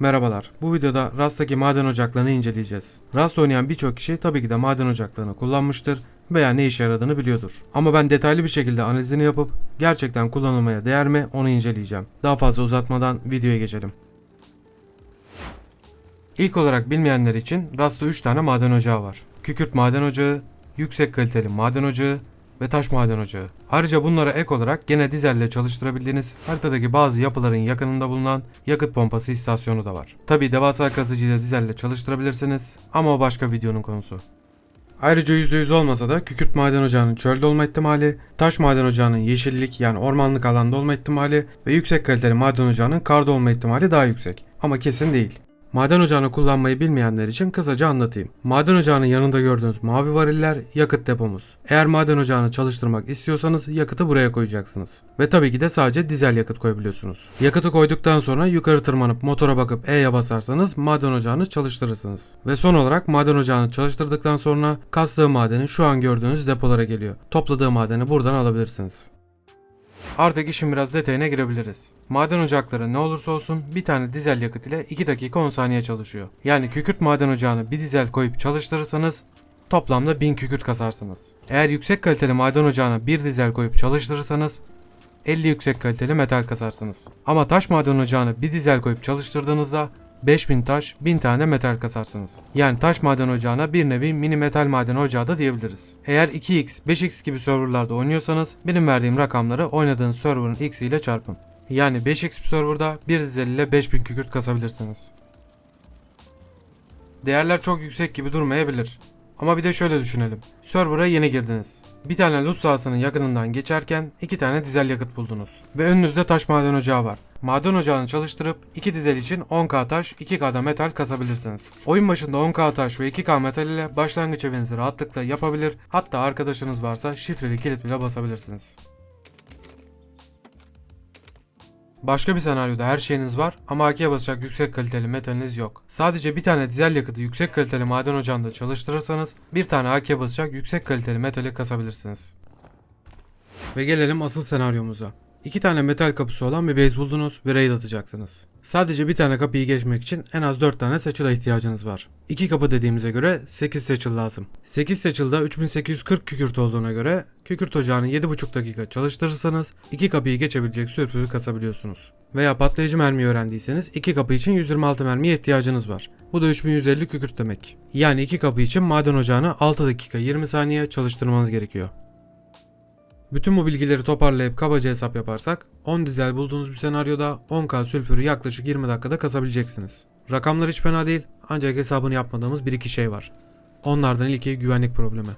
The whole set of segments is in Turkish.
Merhabalar. Bu videoda Rast'taki maden ocaklarını inceleyeceğiz. Rast oynayan birçok kişi tabii ki de maden ocaklarını kullanmıştır veya ne işe yaradığını biliyordur. Ama ben detaylı bir şekilde analizini yapıp gerçekten kullanılmaya değer mi onu inceleyeceğim. Daha fazla uzatmadan videoya geçelim. İlk olarak bilmeyenler için Rast'ta 3 tane maden ocağı var. Kükürt maden ocağı, yüksek kaliteli maden ocağı ve taş maden ocağı. Ayrıca bunlara ek olarak gene dizelle çalıştırabildiğiniz haritadaki bazı yapıların yakınında bulunan yakıt pompası istasyonu da var. Tabi devasa kazıcıyla dizelle çalıştırabilirsiniz ama o başka videonun konusu. Ayrıca %100 olmasa da kükürt maden ocağının çölde olma ihtimali, taş maden ocağının yeşillik yani ormanlık alanda olma ihtimali ve yüksek kaliteli maden ocağının karda olma ihtimali daha yüksek. Ama kesin değil. Maden ocağını kullanmayı bilmeyenler için kısaca anlatayım. Maden ocağının yanında gördüğünüz mavi variller yakıt depomuz. Eğer maden ocağını çalıştırmak istiyorsanız yakıtı buraya koyacaksınız. Ve tabii ki de sadece dizel yakıt koyabiliyorsunuz. Yakıtı koyduktan sonra yukarı tırmanıp motora bakıp E'ye basarsanız maden ocağını çalıştırırsınız. Ve son olarak maden ocağını çalıştırdıktan sonra kastığı madeni şu an gördüğünüz depolara geliyor. Topladığı madeni buradan alabilirsiniz. Artık işin biraz detayına girebiliriz. Maden ocakları ne olursa olsun bir tane dizel yakıt ile 2 dakika 10 saniye çalışıyor. Yani kükürt maden ocağını bir dizel koyup çalıştırırsanız toplamda 1000 kükürt kasarsınız. Eğer yüksek kaliteli maden ocağına bir dizel koyup çalıştırırsanız 50 yüksek kaliteli metal kasarsınız. Ama taş maden ocağına bir dizel koyup çalıştırdığınızda 5000 taş, 1000 tane metal kasarsınız. Yani taş maden ocağına bir nevi mini metal maden ocağı da diyebiliriz. Eğer 2x, 5x gibi serverlarda oynuyorsanız benim verdiğim rakamları oynadığınız serverın x ile çarpın. Yani 5x bir serverda bir dizel ile 5000 kükürt kasabilirsiniz. Değerler çok yüksek gibi durmayabilir. Ama bir de şöyle düşünelim. Server'a yeni girdiniz. Bir tane loot sahasının yakınından geçerken iki tane dizel yakıt buldunuz. Ve önünüzde taş maden ocağı var. Maden ocağını çalıştırıp 2 dizel için 10k taş 2k'da metal kasabilirsiniz. Oyun başında 10k taş ve 2k metal ile başlangıç evinizi rahatlıkla yapabilir hatta arkadaşınız varsa şifreli kilit bile basabilirsiniz. Başka bir senaryoda her şeyiniz var ama AK'ye basacak yüksek kaliteli metaliniz yok. Sadece bir tane dizel yakıtı yüksek kaliteli maden ocağında çalıştırırsanız bir tane AK'ye basacak yüksek kaliteli metali kasabilirsiniz. Ve gelelim asıl senaryomuza. İki tane metal kapısı olan bir base buldunuz ve raid atacaksınız. Sadece bir tane kapıyı geçmek için en az 4 tane seçil'e ihtiyacınız var. İki kapı dediğimize göre 8 seçil lazım. 8 seçil'da 3840 kükürt olduğuna göre kükürt ocağını 7,5 dakika çalıştırırsanız iki kapıyı geçebilecek sülfürü kasabiliyorsunuz. Veya patlayıcı mermi öğrendiyseniz iki kapı için 126 mermiye ihtiyacınız var. Bu da 3150 kükürt demek. Yani iki kapı için maden ocağını 6 dakika 20 saniye çalıştırmanız gerekiyor. Bütün bu bilgileri toparlayıp kabaca hesap yaparsak 10 dizel bulduğunuz bir senaryoda 10k sülfürü yaklaşık 20 dakikada kasabileceksiniz. Rakamlar hiç fena değil ancak hesabını yapmadığımız bir iki şey var. Onlardan ilki güvenlik problemi.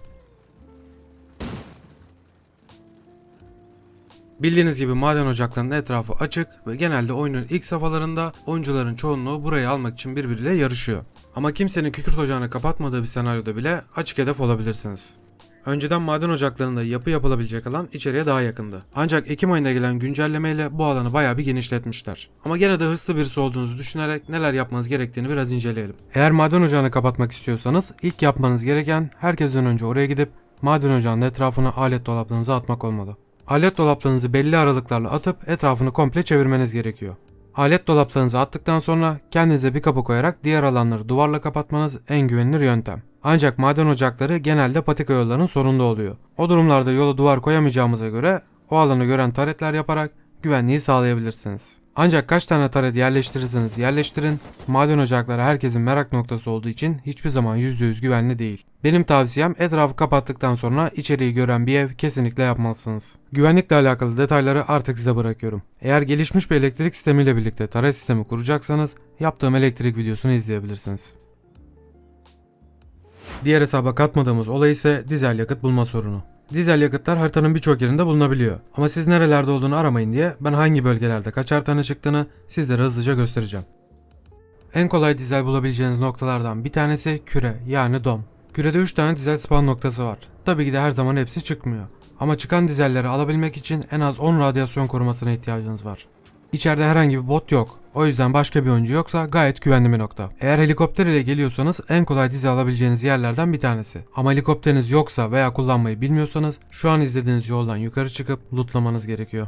Bildiğiniz gibi maden ocaklarının etrafı açık ve genelde oyunun ilk safhalarında oyuncuların çoğunluğu burayı almak için birbiriyle yarışıyor. Ama kimsenin kükürt ocağını kapatmadığı bir senaryoda bile açık hedef olabilirsiniz. Önceden maden ocaklarında yapı yapılabilecek alan içeriye daha yakındı. Ancak Ekim ayında gelen güncellemeyle bu alanı bayağı bir genişletmişler. Ama gene de hırslı birisi olduğunuzu düşünerek neler yapmanız gerektiğini biraz inceleyelim. Eğer maden ocağını kapatmak istiyorsanız ilk yapmanız gereken herkesten önce oraya gidip maden ocağının etrafına alet dolaplarınızı atmak olmalı. Alet dolaplarınızı belli aralıklarla atıp etrafını komple çevirmeniz gerekiyor. Alet dolaplarınızı attıktan sonra kendinize bir kapı koyarak diğer alanları duvarla kapatmanız en güvenilir yöntem. Ancak maden ocakları genelde patika yolların sonunda oluyor. O durumlarda yola duvar koyamayacağımıza göre o alanı gören taretler yaparak güvenliği sağlayabilirsiniz. Ancak kaç tane taret yerleştirirseniz yerleştirin, maden ocakları herkesin merak noktası olduğu için hiçbir zaman %100 güvenli değil. Benim tavsiyem etrafı kapattıktan sonra içeriği gören bir ev kesinlikle yapmalısınız. Güvenlikle alakalı detayları artık size bırakıyorum. Eğer gelişmiş bir elektrik sistemiyle birlikte taret sistemi kuracaksanız yaptığım elektrik videosunu izleyebilirsiniz. Diğer hesaba katmadığımız olay ise dizel yakıt bulma sorunu. Dizel yakıtlar haritanın birçok yerinde bulunabiliyor. Ama siz nerelerde olduğunu aramayın diye ben hangi bölgelerde kaçar tane çıktığını sizlere hızlıca göstereceğim. En kolay dizel bulabileceğiniz noktalardan bir tanesi küre yani dom. Kürede 3 tane dizel spawn noktası var. Tabii ki de her zaman hepsi çıkmıyor. Ama çıkan dizelleri alabilmek için en az 10 radyasyon korumasına ihtiyacınız var. İçeride herhangi bir bot yok. O yüzden başka bir oyuncu yoksa gayet güvenli bir nokta. Eğer helikopter ile geliyorsanız en kolay dizi alabileceğiniz yerlerden bir tanesi. Ama helikopteriniz yoksa veya kullanmayı bilmiyorsanız şu an izlediğiniz yoldan yukarı çıkıp lootlamanız gerekiyor.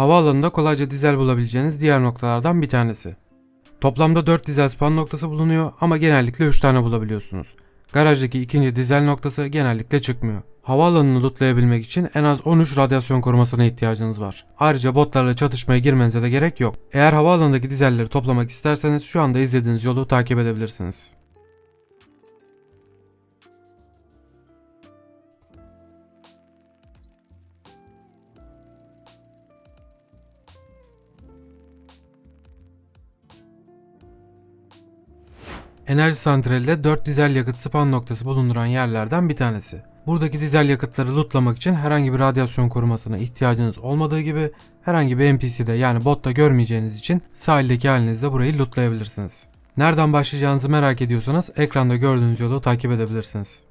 Havaalanında kolayca dizel bulabileceğiniz diğer noktalardan bir tanesi. Toplamda 4 dizel span noktası bulunuyor ama genellikle 3 tane bulabiliyorsunuz. Garajdaki ikinci dizel noktası genellikle çıkmıyor. Havaalanını lootlayabilmek için en az 13 radyasyon korumasına ihtiyacınız var. Ayrıca botlarla çatışmaya girmenize de gerek yok. Eğer havaalanındaki dizelleri toplamak isterseniz şu anda izlediğiniz yolu takip edebilirsiniz. Enerji santralinde 4 dizel yakıt span noktası bulunduran yerlerden bir tanesi. Buradaki dizel yakıtları lootlamak için herhangi bir radyasyon korumasına ihtiyacınız olmadığı gibi herhangi bir NPC'de yani botta görmeyeceğiniz için sahildeki halinizde burayı lootlayabilirsiniz. Nereden başlayacağınızı merak ediyorsanız ekranda gördüğünüz yolu takip edebilirsiniz.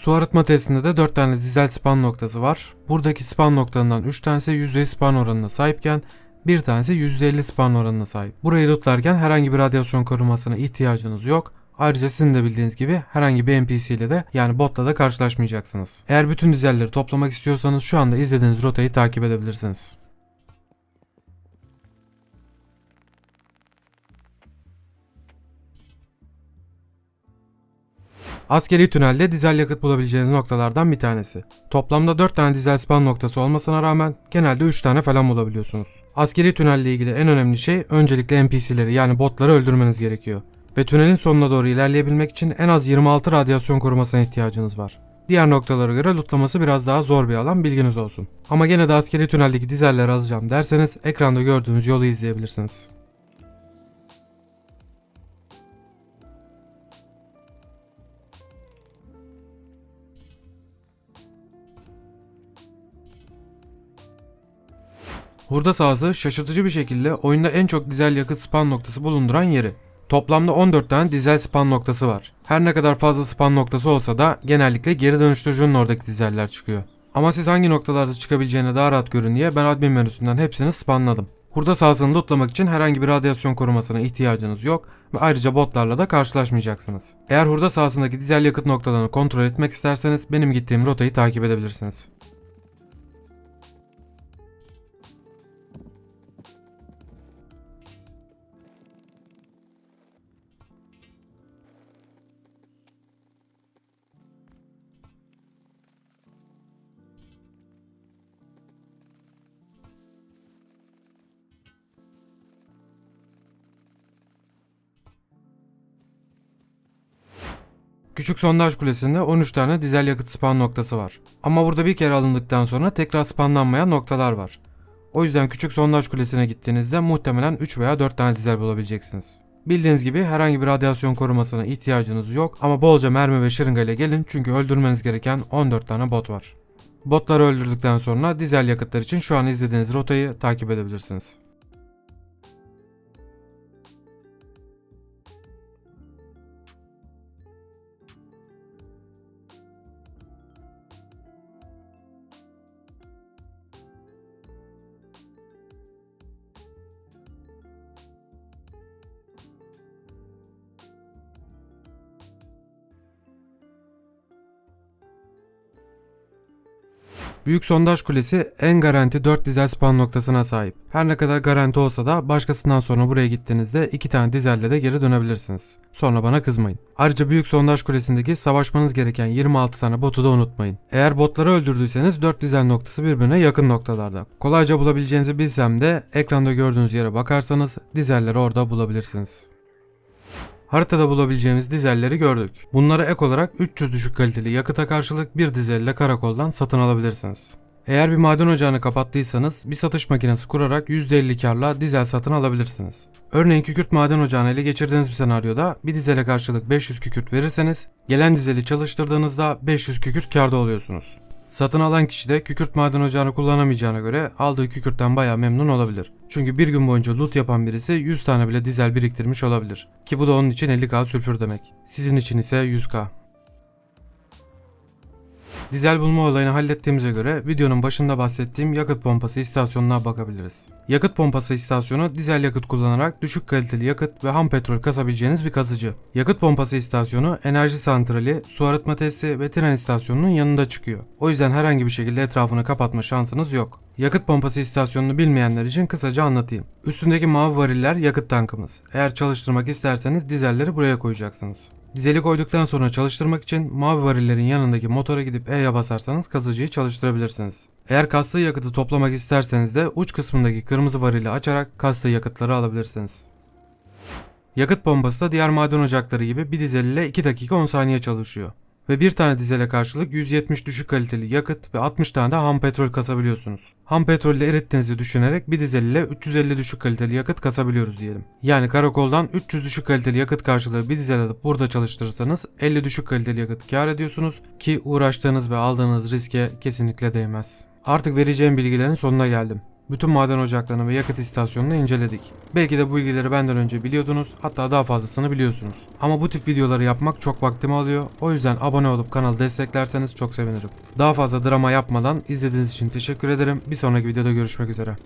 Su arıtma testinde de 4 tane dizel span noktası var. Buradaki span noktalarından 3 tanesi %100 span oranına sahipken bir tanesi %50 span oranına sahip. Burayı lootlarken herhangi bir radyasyon korumasına ihtiyacınız yok. Ayrıca sizin de bildiğiniz gibi herhangi bir NPC ile de yani botla da karşılaşmayacaksınız. Eğer bütün dizelleri toplamak istiyorsanız şu anda izlediğiniz rotayı takip edebilirsiniz. Askeri tünelde dizel yakıt bulabileceğiniz noktalardan bir tanesi. Toplamda 4 tane dizel span noktası olmasına rağmen genelde 3 tane falan bulabiliyorsunuz. Askeri tünelle ilgili en önemli şey öncelikle NPC'leri yani botları öldürmeniz gerekiyor. Ve tünelin sonuna doğru ilerleyebilmek için en az 26 radyasyon korumasına ihtiyacınız var. Diğer noktalara göre lootlaması biraz daha zor bir alan bilginiz olsun. Ama gene de askeri tüneldeki dizelleri alacağım derseniz ekranda gördüğünüz yolu izleyebilirsiniz. Hurda sahası şaşırtıcı bir şekilde oyunda en çok dizel yakıt span noktası bulunduran yeri. Toplamda 14 tane dizel span noktası var. Her ne kadar fazla span noktası olsa da genellikle geri dönüştürücünün oradaki dizeller çıkıyor. Ama siz hangi noktalarda çıkabileceğini daha rahat görün diye ben admin menüsünden hepsini spanladım. Hurda sahasını lootlamak için herhangi bir radyasyon korumasına ihtiyacınız yok ve ayrıca botlarla da karşılaşmayacaksınız. Eğer hurda sahasındaki dizel yakıt noktalarını kontrol etmek isterseniz benim gittiğim rotayı takip edebilirsiniz. Küçük sondaj kulesinde 13 tane dizel yakıt span noktası var. Ama burada bir kere alındıktan sonra tekrar spanlanmayan noktalar var. O yüzden küçük sondaj kulesine gittiğinizde muhtemelen 3 veya 4 tane dizel bulabileceksiniz. Bildiğiniz gibi herhangi bir radyasyon korumasına ihtiyacınız yok ama bolca mermi ve şırınga ile gelin çünkü öldürmeniz gereken 14 tane bot var. Botları öldürdükten sonra dizel yakıtlar için şu an izlediğiniz rotayı takip edebilirsiniz. Büyük sondaj kulesi en garanti 4 dizel span noktasına sahip. Her ne kadar garanti olsa da başkasından sonra buraya gittiğinizde 2 tane dizelle de geri dönebilirsiniz. Sonra bana kızmayın. Ayrıca büyük sondaj kulesindeki savaşmanız gereken 26 tane botu da unutmayın. Eğer botları öldürdüyseniz 4 dizel noktası birbirine yakın noktalarda. Kolayca bulabileceğinizi bilsem de ekranda gördüğünüz yere bakarsanız dizelleri orada bulabilirsiniz. Haritada bulabileceğimiz dizelleri gördük. Bunlara ek olarak 300 düşük kaliteli yakıta karşılık bir dizelle karakoldan satın alabilirsiniz. Eğer bir maden ocağını kapattıysanız bir satış makinesi kurarak %50 karla dizel satın alabilirsiniz. Örneğin kükürt maden ocağını ele geçirdiğiniz bir senaryoda bir dizele karşılık 500 kükürt verirseniz gelen dizeli çalıştırdığınızda 500 kükürt karda oluyorsunuz. Satın alan kişi de kükürt maden ocağını kullanamayacağına göre aldığı kükürtten bayağı memnun olabilir. Çünkü bir gün boyunca loot yapan birisi 100 tane bile dizel biriktirmiş olabilir. Ki bu da onun için 50k sülfür demek. Sizin için ise 100k. Dizel bulma olayını hallettiğimize göre videonun başında bahsettiğim yakıt pompası istasyonuna bakabiliriz. Yakıt pompası istasyonu dizel yakıt kullanarak düşük kaliteli yakıt ve ham petrol kasabileceğiniz bir kasıcı. Yakıt pompası istasyonu enerji santrali, su arıtma tesisi ve tren istasyonunun yanında çıkıyor. O yüzden herhangi bir şekilde etrafını kapatma şansınız yok. Yakıt pompası istasyonunu bilmeyenler için kısaca anlatayım. Üstündeki mavi variller yakıt tankımız. Eğer çalıştırmak isterseniz dizelleri buraya koyacaksınız. Dizeli koyduktan sonra çalıştırmak için mavi varillerin yanındaki motora gidip E'ye basarsanız kasıcıyı çalıştırabilirsiniz. Eğer kastığı yakıtı toplamak isterseniz de uç kısmındaki kırmızı varili açarak kastığı yakıtları alabilirsiniz. Yakıt pompası da diğer maden ocakları gibi bir dizel ile 2 dakika 10 saniye çalışıyor. Ve bir tane dizele karşılık 170 düşük kaliteli yakıt ve 60 tane de ham petrol kasabiliyorsunuz. Ham petrolü erittiğinizi düşünerek bir dizel ile 350 düşük kaliteli yakıt kasabiliyoruz diyelim. Yani karakoldan 300 düşük kaliteli yakıt karşılığı bir dizel alıp burada çalıştırırsanız 50 düşük kaliteli yakıt kar ediyorsunuz ki uğraştığınız ve aldığınız riske kesinlikle değmez. Artık vereceğim bilgilerin sonuna geldim. Bütün maden ocaklarını ve yakıt istasyonunu inceledik. Belki de bu bilgileri benden önce biliyordunuz, hatta daha fazlasını biliyorsunuz. Ama bu tip videoları yapmak çok vaktimi alıyor. O yüzden abone olup kanalı desteklerseniz çok sevinirim. Daha fazla drama yapmadan izlediğiniz için teşekkür ederim. Bir sonraki videoda görüşmek üzere.